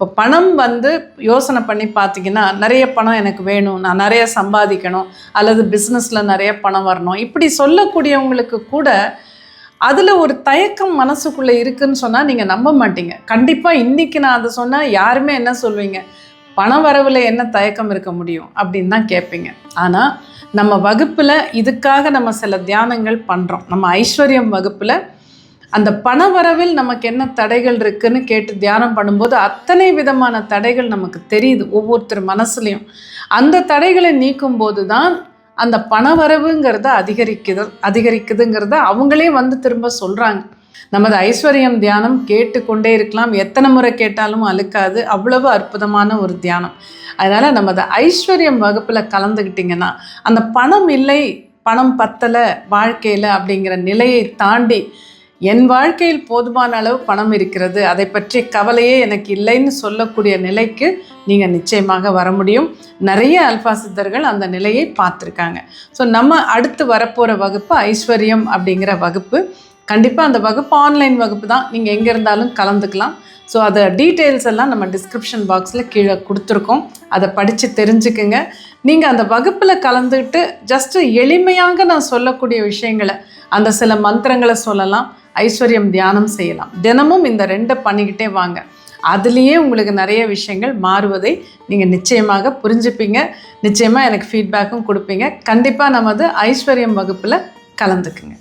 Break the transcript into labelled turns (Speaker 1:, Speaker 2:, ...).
Speaker 1: இப்போ பணம் வந்து யோசனை பண்ணி பார்த்தீங்கன்னா நிறைய பணம் எனக்கு வேணும் நான் நிறைய சம்பாதிக்கணும் அல்லது பிஸ்னஸில் நிறைய பணம் வரணும். இப்படி சொல்லக்கூடியவங்களுக்கு கூட அதில் ஒரு தயக்கம் மனசுக்குள்ளே இருக்குன்னு சொன்னால் நீங்கள் நம்ப மாட்டீங்க. கண்டிப்பாக இன்றைக்கி நான் அதை சொன்னால் யாருமே என்ன சொல்வீங்க? பண வரவில் என்ன தயக்கம் இருக்க முடியும்? அப்படின்னு தான் கேட்பீங்க. ஆனால் நம்ம வகுப்பில் இதுக்காக நம்ம சில தியானங்கள் பண்ணுறோம் நம்ம ஐஸ்வர்யம் வகுப்பில் அந்த பண வரவில் நமக்கு என்ன தடைகள் இருக்குன்னு கேட்டு தியானம் பண்ணும்போது அத்தனை விதமான தடைகள் நமக்கு தெரியுது ஒவ்வொருத்தர் மனசுலையும். அந்த தடைகளை நீக்கும் போது தான் அந்த பணவரவுங்கிறத அதிகரிக்குது அதிகரிக்குதுங்கிறத அவங்களே வந்து திரும்ப சொல்கிறாங்க நமது ஐஸ்வர்யம் தியானம் கேட்டுக்கொண்டே இருக்கலாம். எத்தனை முறை கேட்டாலும் அழுக்காது. அவ்வளவு அற்புதமான ஒரு தியானம். அதனால் நமது ஐஸ்வர்யம் வகுப்பில் கலந்துக்கிட்டிங்கன்னா அந்த பணம் இல்லை பணம் பத்தலை வாழ்க்கையில் அப்படிங்கிற நிலையை தாண்டி என் வாழ்க்கையில் போதுமான அளவு பணம் இருக்கிறது. அதை பற்றி கவலையே எனக்கு இல்லைன்னு சொல்லக்கூடிய நிலைக்கு நீங்கள் நிச்சயமாக வர முடியும். நிறைய அல்பா சித்தர்கள் அந்த நிலையை பார்த்துருக்காங்க. ஸோ நம்ம அடுத்து வரப்போகிற வகுப்பு ஐஸ்வர்யம் அப்படிங்கிற வகுப்பு. கண்டிப்பாக அந்த வகுப்பு ஆன்லைன் வகுப்பு தான். நீங்கள் எங்கே இருந்தாலும் கலந்துக்கலாம். ஸோ அதை டீட்டெயில்ஸ் எல்லாம் நம்ம டிஸ்கிரிப்ஷன் பாக்ஸில் கீழே கொடுத்துருக்கோம். அதை படித்து தெரிஞ்சுக்குங்க. நீங்கள் அந்த வகுப்பில் கலந்துக்கிட்டு ஜஸ்ட்டு எளிமையாக நான் சொல்லக்கூடிய விஷயங்களை அந்த சில மந்திரங்களை சொல்லலாம். ஐஸ்வர்யம் தியானம் செய்யலாம். தினமும் இந்த ரெண்டை பண்ணிக்கிட்டே வாங்க. அதுலேயே உங்களுக்கு நிறைய விஷயங்கள் மாறுவதை நீங்கள் நிச்சயமாக புரிஞ்சுப்பீங்க. நிச்சயமாக எனக்கு ஃபீட்பேக்கும் கொடுப்பீங்க. கண்டிப்பாக நமது ஐஸ்வர்யம் வகுப்பில் கலந்துக்குங்க.